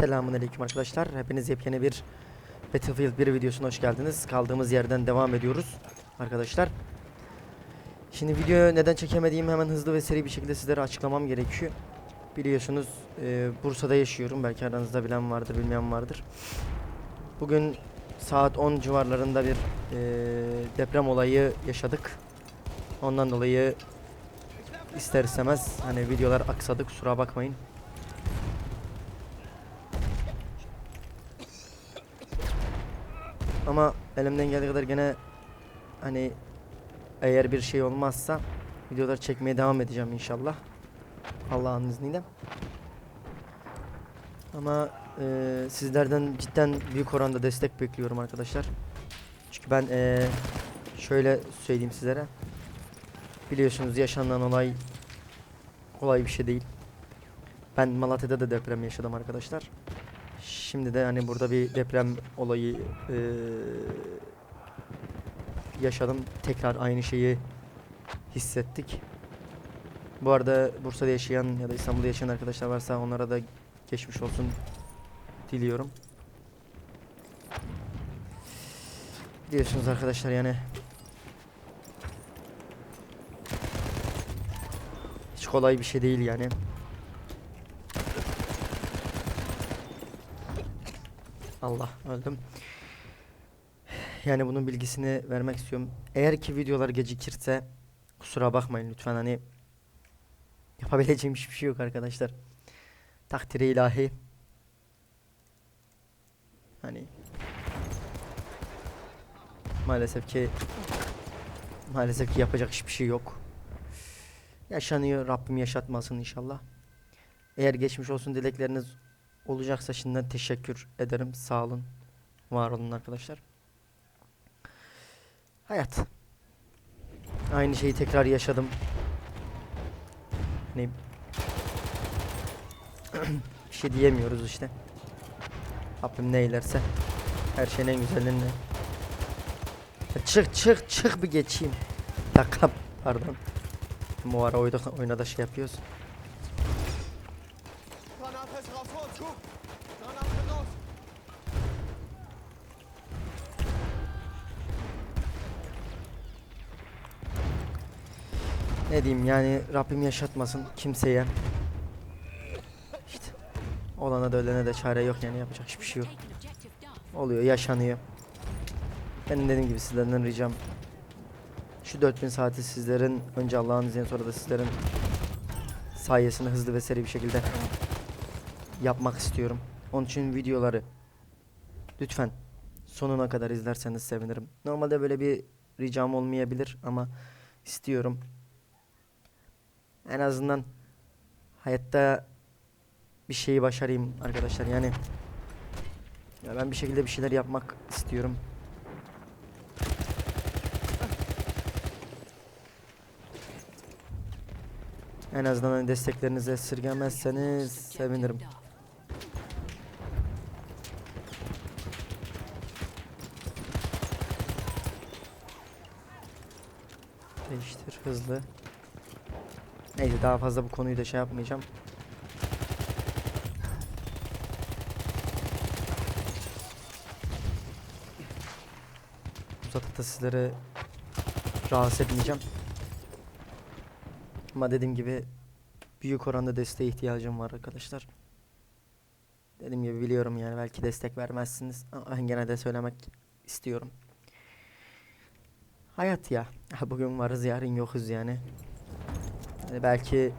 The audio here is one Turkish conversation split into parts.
Selamun Aleyküm arkadaşlar. Hepiniz yepyeni bir Battlefield 1 videosuna hoş geldiniz. Kaldığımız yerden devam ediyoruz arkadaşlar. Şimdi video neden çekemediğimi hemen hızlı ve seri bir şekilde sizlere açıklamam gerekiyor. Biliyorsunuz e, Bursa'da yaşıyorum. Belki aranızda bilen vardır, bilmeyen vardır. Bugün saat 10 civarlarında bir e, deprem olayı yaşadık. Ondan dolayı ister istemez hani videolar aksadı kusura bakmayın. Ama elimden geldiği kadar gene hani eğer bir şey olmazsa videolar çekmeye devam edeceğim inşallah. Allah'ın izniyle. Ama eee, sizlerden cidden büyük oranda destek bekliyorum arkadaşlar. Çünkü ben eee, şöyle söyleyeyim sizlere. Biliyorsunuz yaşanan olay kolay bir şey değil. Ben Malatya'da da deprem yaşadım arkadaşlar. Şimdi de hani burada bir deprem olayı eee, yaşadım. Tekrar aynı şeyi hissettik. Bu arada Bursa'da yaşayan ya da İstanbul'da yaşayan arkadaşlar varsa onlara da geçmiş olsun diliyorum. Biliyorsunuz arkadaşlar yani hiç kolay bir şey değil yani. Allah öldüm. Yani bunun bilgisini vermek istiyorum. Eğer ki videolar gecikirse kusura bakmayın lütfen hani yapabileceğim hiçbir şey yok arkadaşlar. Takdiri ilahi. Hani maalesef ki maalesef ki yapacak hiçbir şey yok. Yaşanıyor Rabbim yaşatmasın inşallah. Eğer geçmiş olsun dilekleriniz olacaksa şimdiden teşekkür ederim. Sağ olun. Var olun arkadaşlar. Hayat. Aynı şeyi tekrar yaşadım. Hani bir şey diyemiyoruz işte. Rabbim ne eylerse her şeyin en güzelini. Çık çık çık bir geçeyim. Dakika pardon. Bu ara oyda, oyuna da şey yapıyoruz. Diyeyim yani Rabbim yaşatmasın kimseye. İşte olana da ölene de çare yok yani yapacak hiçbir şey yok. Oluyor yaşanıyor. Benim dediğim gibi sizlerden ricam şu 4000 saati sizlerin önce Allah'ın izniyle sonra da sizlerin sayesinde hızlı ve seri bir şekilde yapmak istiyorum. Onun için videoları lütfen sonuna kadar izlerseniz sevinirim. Normalde böyle bir ricam olmayabilir ama istiyorum. En azından hayatta bir şeyi başarayım arkadaşlar. Yani ya ben bir şekilde bir şeyler yapmak istiyorum. En azından hani desteklerinizi esirgemezseniz sevinirim. Değiştir hızlı. Neyse daha fazla bu konuyu da şey yapmayacağım. Uzatıp da sizlere rahatsız etmeyeceğim. Ama dediğim gibi büyük oranda desteğe ihtiyacım var arkadaşlar. Dediğim gibi biliyorum yani belki destek vermezsiniz ama gene de söylemek istiyorum. Hayat ya. Bugün varız yarın yokuz yani. Yani belki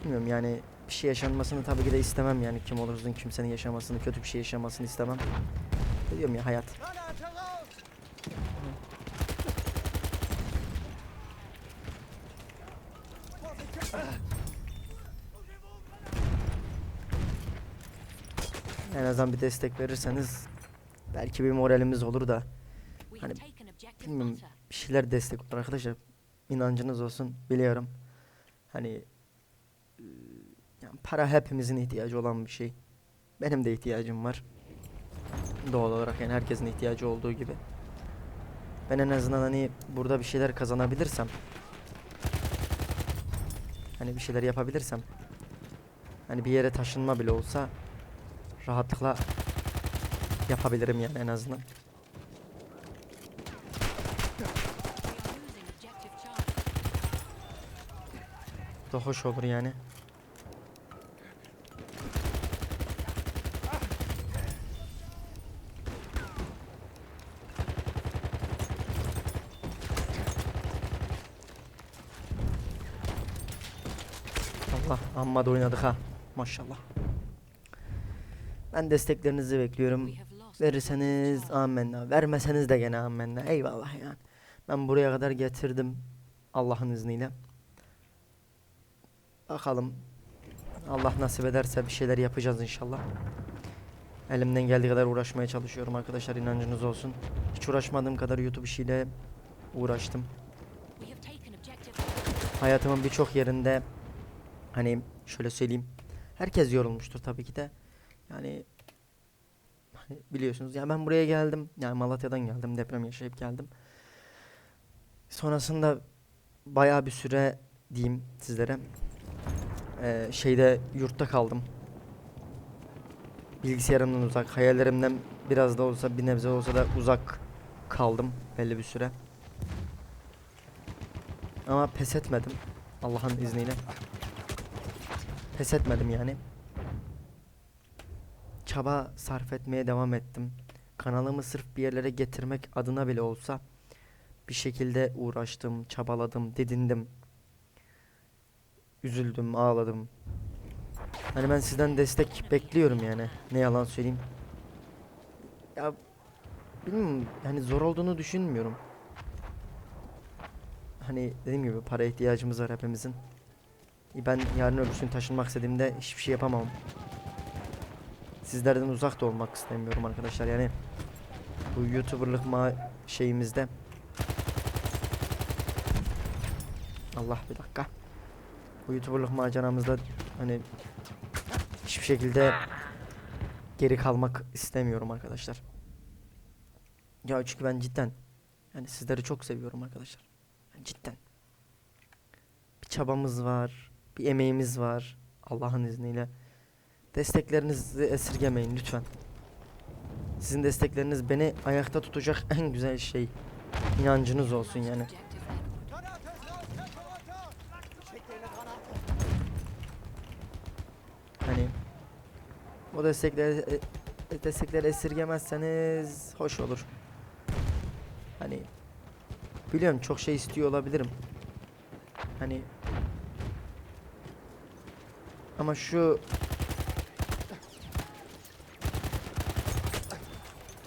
bilmiyorum yani bir şey yaşanmasını tabii ki de istemem yani kim olursun kimsenin yaşamasını kötü bir şey yaşamasını istemem. Diyorum ya hayat. En azından bir destek verirseniz belki bir moralimiz olur da Hani bilmiyorum bir şeyler destek olur arkadaşlar. İnancınız olsun biliyorum. Hani yani para hepimizin ihtiyacı olan bir şey. Benim de ihtiyacım var. Doğal olarak yani herkesin ihtiyacı olduğu gibi. Ben en azından hani burada bir şeyler kazanabilirsem hani bir şeyler yapabilirsem hani bir yere taşınma bile olsa rahatlıkla yapabilirim yani en azından. Da hoş olur yani. Allah amma da oynadık ha. Maşallah. Ben desteklerinizi bekliyorum. Verirseniz amenna. Vermeseniz de gene amenna. Eyvallah yani. Ben buraya kadar getirdim. Allah'ın izniyle. Bakalım. Allah nasip ederse bir şeyler yapacağız inşallah. Elimden geldiği kadar uğraşmaya çalışıyorum arkadaşlar inancınız olsun. Hiç uğraşmadığım kadar YouTube işiyle uğraştım. Hayatımın birçok yerinde hani şöyle söyleyeyim. Herkes yorulmuştur tabii ki de. Yani hani biliyorsunuz yani ben buraya geldim. Yani Malatya'dan geldim. Deprem yaşayıp geldim. Sonrasında bayağı bir süre diyeyim sizlere. Eee, şeyde yurtta kaldım. Bilgisayarımdan uzak, hayallerimden biraz da olsa bir nebze olsa da uzak kaldım belli bir süre. Ama pes etmedim Allah'ın izniyle. Pes etmedim yani. Çaba sarf etmeye devam ettim. Kanalımı sırf bir yerlere getirmek adına bile olsa bir şekilde uğraştım, çabaladım, didindim. Üzüldüm, ağladım. Hani ben sizden destek bekliyorum yani. Ne yalan söyleyeyim. Ya bilmiyorum hani zor olduğunu düşünmüyorum. Hani dediğim gibi para ihtiyacımız var hepimizin. E, Ben yarın öbür gün taşınmak istediğimde hiçbir şey yapamam. Sizlerden uzak da olmak istemiyorum arkadaşlar. Yani bu YouTuber'lık ma şeyimizde Allah bir dakika. Bu YouTuber'lık maceramızda hani hiçbir şekilde geri kalmak istemiyorum arkadaşlar. Ya çünkü ben cidden yani sizleri çok seviyorum arkadaşlar. Yani cidden. Bir çabamız var, bir emeğimiz var Allah'ın izniyle. Desteklerinizi esirgemeyin lütfen. Sizin destekleriniz beni ayakta tutacak en güzel şey. İnancınız olsun yani. O destekleri e, destekleri esirgemezseniz hoş olur. Hani biliyorum çok şey istiyor olabilirim. Hani ama şu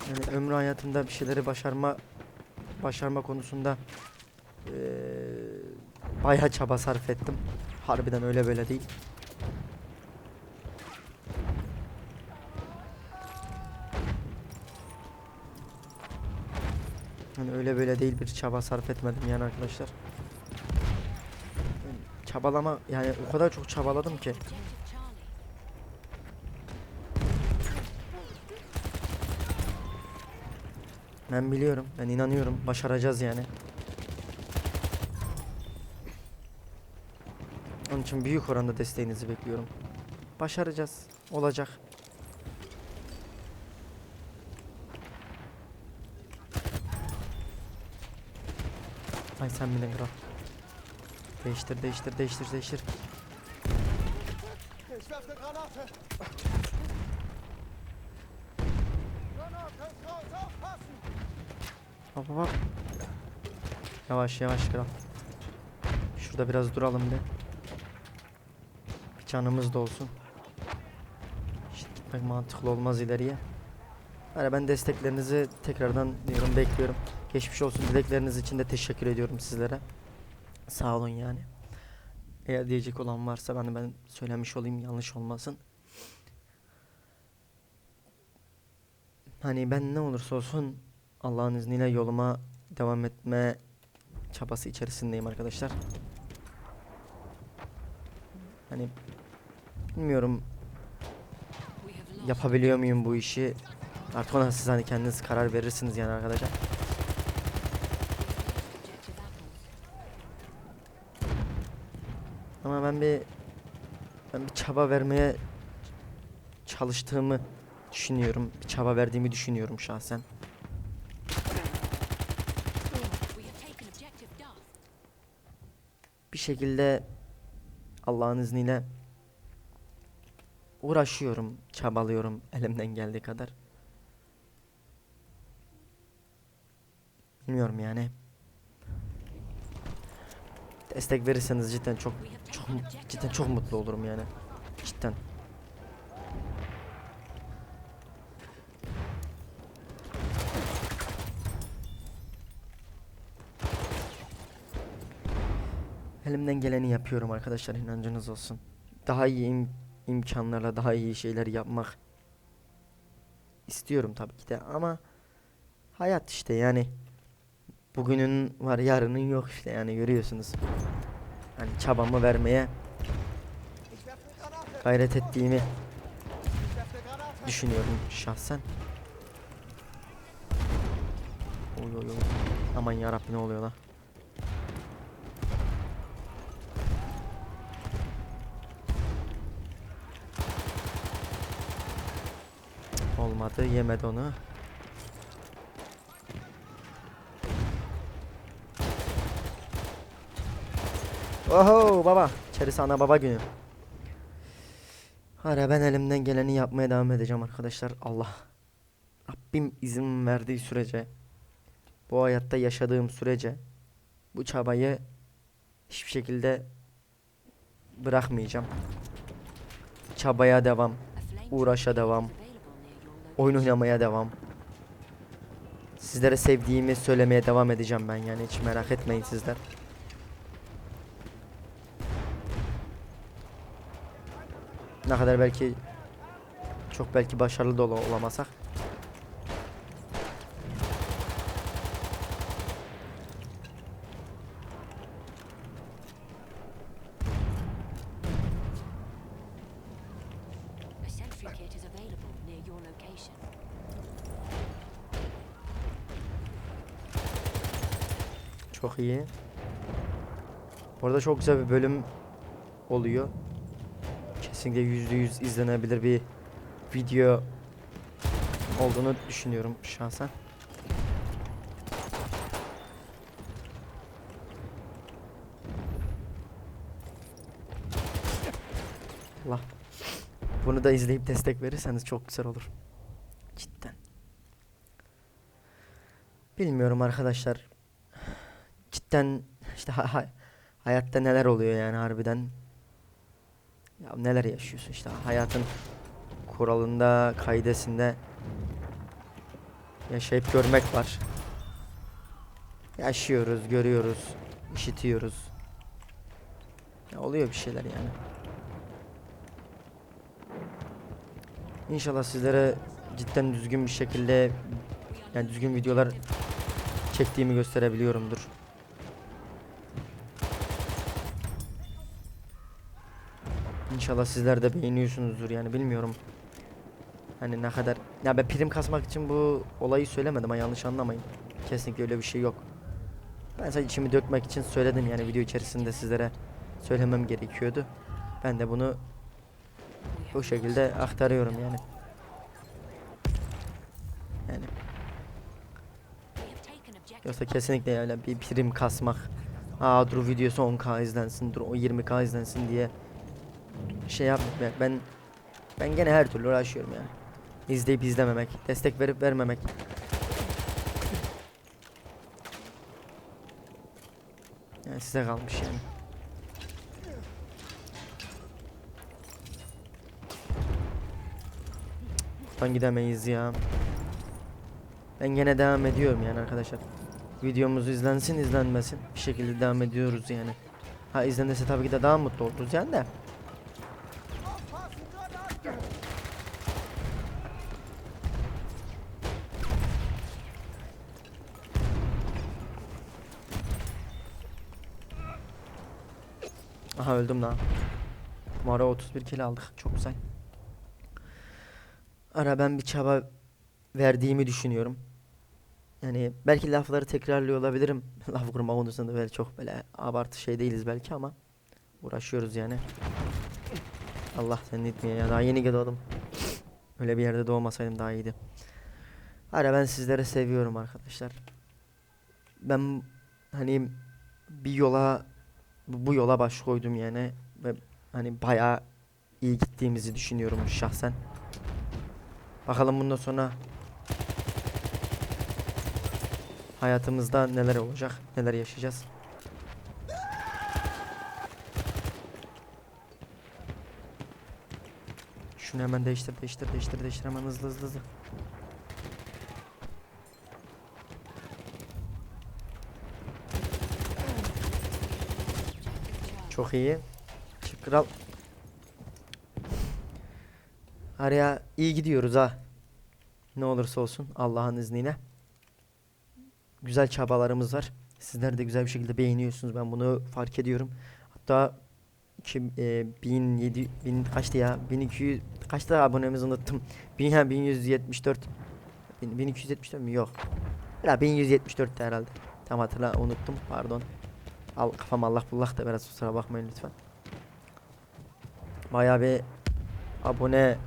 yani ömrü hayatımda bir şeyleri başarma başarma konusunda eee bayağı çaba sarf ettim. Harbiden öyle böyle değil. Hani öyle böyle değil bir çaba sarf etmedim yani arkadaşlar. Çabalama yani o kadar çok çabaladım ki. Ben biliyorum, ben inanıyorum. Başaracağız yani. Onun için büyük oranda desteğinizi bekliyorum. Başaracağız. Olacak. Ay sen bildin kral. Değiştir, değiştir, değiştir, değiştir. Hop hop. Yavaş yavaş kral. Şurada biraz duralım bir. Bir canımız da olsun. İşte gitmek mantıklı olmaz ileriye. Yani ben desteklerinizi tekrardan diyorum bekliyorum. Geçmiş olsun dilekleriniz için de teşekkür ediyorum sizlere. Sağ olun yani. Eğer diyecek olan varsa ben de ben söylemiş olayım yanlış olmasın. Hani ben ne olursa olsun Allah'ın izniyle yoluma devam etme çabası içerisindeyim arkadaşlar. Hani bilmiyorum yapabiliyor muyum bu işi? Artık ona siz hani kendiniz karar verirsiniz yani arkadaşlar. Ama ben bir ben bir çaba vermeye çalıştığımı düşünüyorum. Bir çaba verdiğimi düşünüyorum şahsen. Bir şekilde Allah'ın izniyle uğraşıyorum, çabalıyorum elimden geldiği kadar. Bilmiyorum yani. Destek verirseniz cidden çok çok cidden çok mutlu olurum yani. Cidden. Elimden geleni yapıyorum arkadaşlar inancınız olsun. Daha iyi im- imkanlarla daha iyi şeyler yapmak istiyorum tabii ki de ama hayat işte yani bugünün var yarının yok işte yani görüyorsunuz. Hani çabamı vermeye gayret ettiğimi düşünüyorum şahsen. Oy oy oy. Aman yarabbi ne oluyor lan? Olmadı yemedi onu. Oho baba. İçerisi ana baba günü. Hala ben elimden geleni yapmaya devam edeceğim arkadaşlar. Allah. Rabbim izin verdiği sürece bu hayatta yaşadığım sürece bu çabayı hiçbir şekilde bırakmayacağım. Çabaya devam, uğraşa devam, oyun oynamaya devam. Sizlere sevdiğimi söylemeye devam edeceğim ben yani hiç merak etmeyin sizler. Ne kadar belki çok belki başarılı da ola- olamasak. Çok iyi. Orada çok güzel bir bölüm oluyor. Kesinlikle yüzde yüz izlenebilir bir video olduğunu düşünüyorum şahsen. Allah. Bunu da izleyip destek verirseniz çok güzel olur. Cidden. Bilmiyorum arkadaşlar cidden işte ha- hayatta neler oluyor yani harbiden. Ya neler yaşıyorsun işte hayatın kuralında, kaidesinde yaşayıp görmek var. Yaşıyoruz, görüyoruz, işitiyoruz. Ya oluyor bir şeyler yani. İnşallah sizlere cidden düzgün bir şekilde yani düzgün videolar çektiğimi gösterebiliyorumdur. İnşallah sizler de beğeniyorsunuzdur yani bilmiyorum. Hani ne kadar ya ben prim kasmak için bu olayı söylemedim ha yanlış anlamayın. Kesinlikle öyle bir şey yok. Ben sadece içimi dökmek için söyledim yani video içerisinde sizlere söylemem gerekiyordu. Ben de bunu bu şekilde aktarıyorum yani. Yani Yoksa kesinlikle öyle bir prim kasmak. Aa dur videosu 10k izlensin, dur o 20k izlensin diye şey yap ben- ben gene her türlü uğraşıyorum yani. İzleyip izlememek, destek verip vermemek. Yani size kalmış yani. Buradan gidemeyiz ya. Ben gene devam ediyorum yani arkadaşlar. Videomuz izlensin izlenmesin bir şekilde devam ediyoruz yani. Ha izlenirse tabii ki de daha mutlu oluruz yani de. Öldüm lan. Mara 31 kill aldık. Çok güzel. Ara ben bir çaba verdiğimi düşünüyorum. Yani belki lafları tekrarlıyor olabilirim. Laf kurma konusunda böyle çok böyle abartı şey değiliz belki ama uğraşıyoruz yani. Allah seni etmeye ya daha yeni doğdum. Öyle bir yerde doğmasaydım daha iyiydi. Hala ben sizleri seviyorum arkadaşlar. Ben hani bir yola bu yola baş koydum yani ve hani bayağı iyi gittiğimizi düşünüyorum şahsen. Bakalım bundan sonra hayatımızda neler olacak, neler yaşayacağız. Şunu hemen değiştir, değiştir, değiştir, değiştir hemen hızlı hızlı hızlı. Çok iyi. Çık kral. Araya iyi gidiyoruz ha. Ne olursa olsun Allah'ın izniyle. Güzel çabalarımız var. Sizler de güzel bir şekilde beğeniyorsunuz. Ben bunu fark ediyorum. Hatta kim e, 1700 bin kaçtı ya? 1200 kaçtı abonemizi unuttum. 1000 ha 1174 bin- 1274 mi? Yok. Ya 1174 herhalde. Tam hatırla unuttum. Pardon. Al kafam Allah bullak da biraz kusura bakmayın lütfen. Bayağı bir abone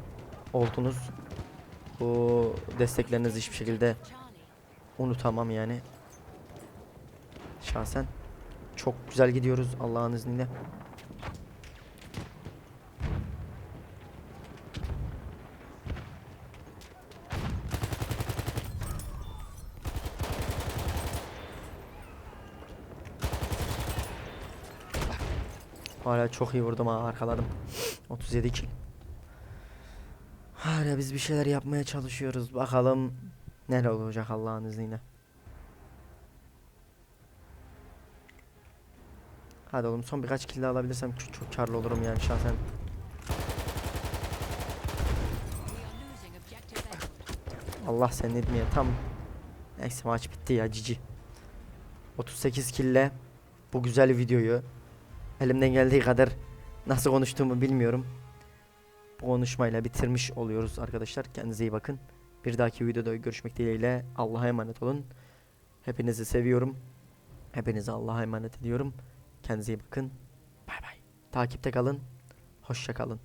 oldunuz. Bu desteklerinizi hiçbir şekilde unutamam yani. Şahsen çok güzel gidiyoruz Allah'ın izniyle. Hala çok iyi vurdum ha arkaladım. 37 kill. Hala biz bir şeyler yapmaya çalışıyoruz. Bakalım neler olacak Allah'ın izniyle. Hadi oğlum son birkaç kill alabilirsem çok, çok karlı olurum yani şahsen. Allah sen ne tam Neyse maç bitti ya cici 38 kille bu güzel videoyu elimden geldiği kadar nasıl konuştuğumu bilmiyorum. Bu konuşmayla bitirmiş oluyoruz arkadaşlar. Kendinize iyi bakın. Bir dahaki videoda görüşmek dileğiyle Allah'a emanet olun. Hepinizi seviyorum. Hepinizi Allah'a emanet ediyorum. Kendinize iyi bakın. Bay bay. Takipte kalın. Hoşça kalın